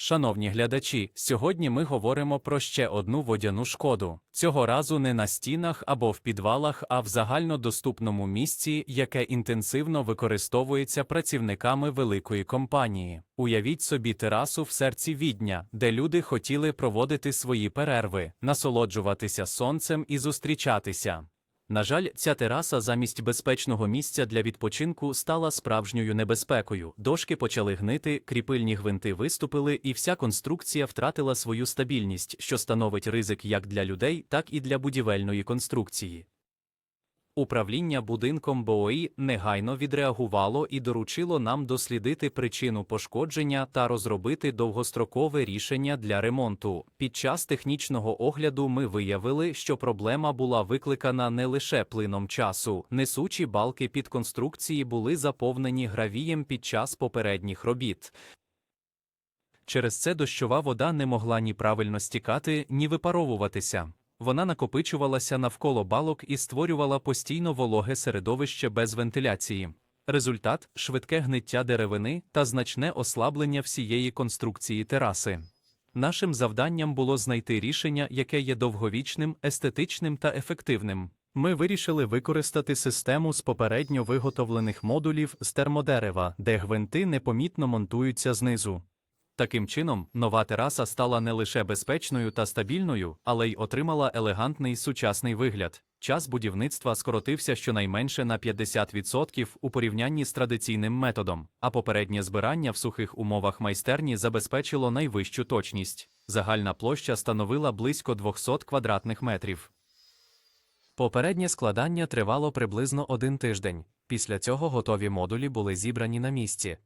Шановні глядачі, сьогодні ми говоримо про ще одну водяну шкоду. Цього разу не на стінах або в підвалах, а в загальнодоступному місці, яке інтенсивно використовується працівниками великої компанії. Уявіть собі терасу в серці відня, де люди хотіли проводити свої перерви, насолоджуватися сонцем і зустрічатися. На жаль, ця тераса замість безпечного місця для відпочинку стала справжньою небезпекою. Дошки почали гнити, кріпильні гвинти виступили, і вся конструкція втратила свою стабільність, що становить ризик як для людей, так і для будівельної конструкції. Управління будинком БОІ негайно відреагувало і доручило нам дослідити причину пошкодження та розробити довгострокове рішення для ремонту. Під час технічного огляду ми виявили, що проблема була викликана не лише плином часу. Несучі балки під конструкції були заповнені гравієм під час попередніх робіт. Через це дощова вода не могла ні правильно стікати, ні випаровуватися. Вона накопичувалася навколо балок і створювала постійно вологе середовище без вентиляції. Результат швидке гниття деревини та значне ослаблення всієї конструкції тераси. Нашим завданням було знайти рішення, яке є довговічним, естетичним та ефективним. Ми вирішили використати систему з попередньо виготовлених модулів з термодерева, де гвинти непомітно монтуються знизу. Таким чином, нова тераса стала не лише безпечною та стабільною, але й отримала елегантний сучасний вигляд. Час будівництва скоротився щонайменше на 50% у порівнянні з традиційним методом, а попереднє збирання в сухих умовах майстерні забезпечило найвищу точність. Загальна площа становила близько 200 квадратних метрів. Попереднє складання тривало приблизно один тиждень. Після цього готові модулі були зібрані на місці.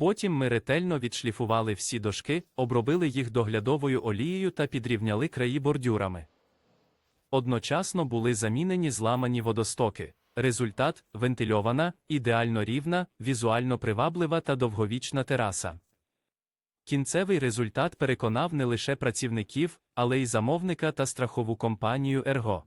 Потім ми ретельно відшліфували всі дошки, обробили їх доглядовою олією та підрівняли краї бордюрами. Одночасно були замінені зламані водостоки. Результат вентильована, ідеально рівна, візуально приваблива та довговічна тераса. Кінцевий результат переконав не лише працівників, але й замовника та страхову компанію Ерго.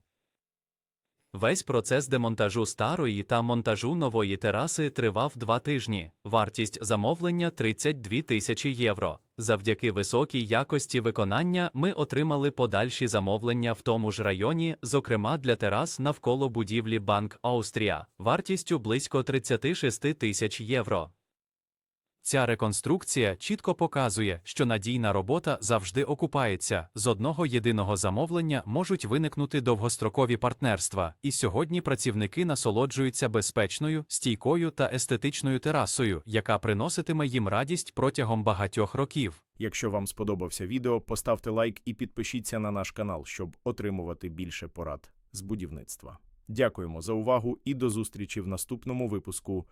Весь процес демонтажу старої та монтажу нової тераси тривав два тижні. Вартість замовлення 32 тисячі євро. Завдяки високій якості виконання ми отримали подальші замовлення в тому ж районі, зокрема для терас навколо будівлі Банк Аустрія, вартістю близько 36 тисяч євро. Ця реконструкція чітко показує, що надійна робота завжди окупається. З одного єдиного замовлення можуть виникнути довгострокові партнерства, і сьогодні працівники насолоджуються безпечною, стійкою та естетичною терасою, яка приноситиме їм радість протягом багатьох років. Якщо вам сподобався відео, поставте лайк і підпишіться на наш канал, щоб отримувати більше порад з будівництва. Дякуємо за увагу і до зустрічі в наступному випуску